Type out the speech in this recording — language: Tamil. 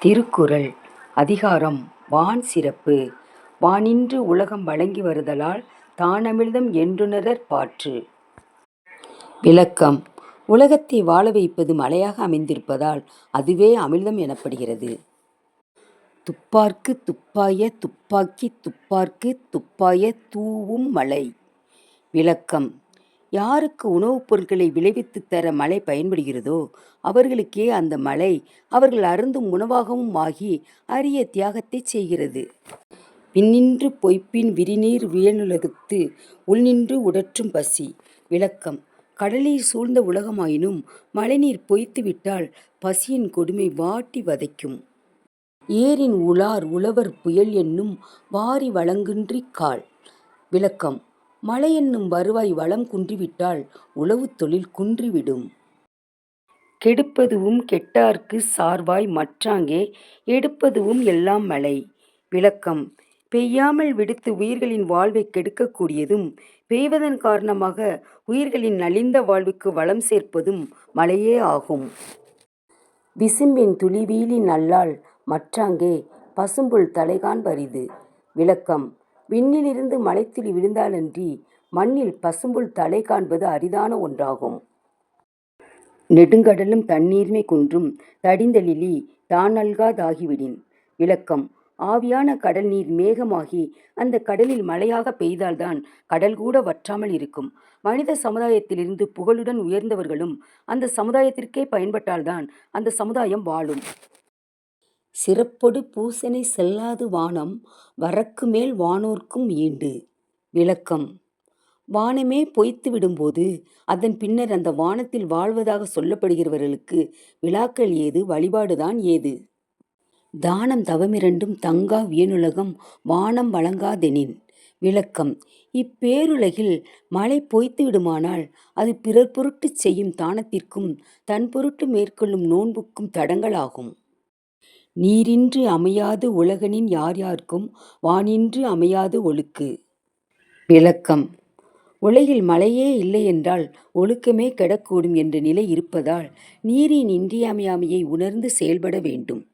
திருக்குறள் அதிகாரம் வான் சிறப்பு வானின்று உலகம் வழங்கி வருதலால் தானமிழ்தம் என்றுணரர் பாற்று. விளக்கம் உலகத்தை வாழ வைப்பது மழையாக அமைந்திருப்பதால் அதுவே அமிழ்தம் எனப்படுகிறது. துப்பார்க்குத் துப்பாய துப்பாக்கி துப்பார்க்குத் துப்பாய தூவும் மலை விளக்கம் யாருக்கு உணவுப் பொருட்களை விளைவித்து தர மழை பயன்படுகிறதோ அவர்களுக்கே அந்த மழை அவர்கள் அருந்தும் உணவாகவும் ஆகி அரிய தியாகத்தைச் செய்கிறது. பின்னின்று பொய்ப்பின் விரிநீர் வியனுலகத்து உள்நின்று உடற்றும் பசி. விளக்கம் கடலில் சூழ்ந்த உலகமாயினும் மழைநீர் பொய்த்துவிட்டால் பசியின் கொடுமை வாட்டி வதைக்கும். ஏரின் உலார் உழவர் புயல் என்னும் வாரி வழங்குன்றி கால். விளக்கம் மழை என்னும் வருவாய் வளம் குன்றிவிட்டால் உழவுத் தொழில் குன்றிவிடும். கெடுப்பதுவும் கெட்டார்க்கு சார்வாய் மற்றாங்கே எடுப்பதுவும் எல்லாம் மழை. விளக்கம் பெய்யாமல் விடுத்து உயிர்களின் வாழ்வைக் கெடுக்கக்கூடியதும் பெய்வதன் காரணமாக உயிர்களின் நலிந்த வாழ்வுக்கு வளம் சேர்ப்பதும் மழையே ஆகும். விசும்பின் துளிவீலி நல்லால் மற்றாங்கே பசும்புல் தலைகான் பரிது. விளக்கம் விண்ணிலிருந்து மலைத்துளி விழுந்தாலன்றி மண்ணில் பசும்புல் தலை காண்பது அரிதான ஒன்றாகும். நெடுங்கடலும் தண்ணீர்மை குன்றும் தடிந்த லிலி தான் நல்காதாகிவிடின் விளக்கம் ஆவியான கடல் நீர் மேகமாகி அந்த கடலில் மழையாக பெய்தால்தான் கடல்கூட வற்றாமல் இருக்கும். மனித சமுதாயத்திலிருந்து புகழுடன் உயர்ந்தவர்களும் அந்த சமுதாயத்திற்கே பயன்பட்டால்தான் அந்த சமுதாயம் வாழும். சிறப்பொடு பூசனை செல்லாது வானம் வரக்குமேல் வானோர்க்கும் ஈண்டு. விளக்கம் வானமே பொய்த்து விடும்போது அதன் பின்னர் அந்த வானத்தில் வாழ்வதாகச் சொல்லப்படுகிறவர்களுக்கு விழாக்கள் ஏது வழிபாடுதான் ஏது? தானம் தவமிரண்டும் தங்கா வியனுலகம் வானம் வழங்காதெனின் விளக்கம் இப்பேருலகில் மழை பொய்த்து விடுமானால் அது பிறர் பொருட்டுச் செய்யும் தானத்திற்கும் தன்பொருட்டு மேற்கொள்ளும் நோன்புக்கும் தடங்களாகும் நீரின்றி அமையாது உலகனின் யார் யார்க்கும் வானின்று அமையாது ஒழுக்கு. விளக்கம் உலகில் மழையே இல்லையென்றால் ஒழுக்கமே கெடக்கூடும் என்ற நிலை இருப்பதால் நீரின் இன்றியமையாமையை உணர்ந்து செயல்பட வேண்டும்.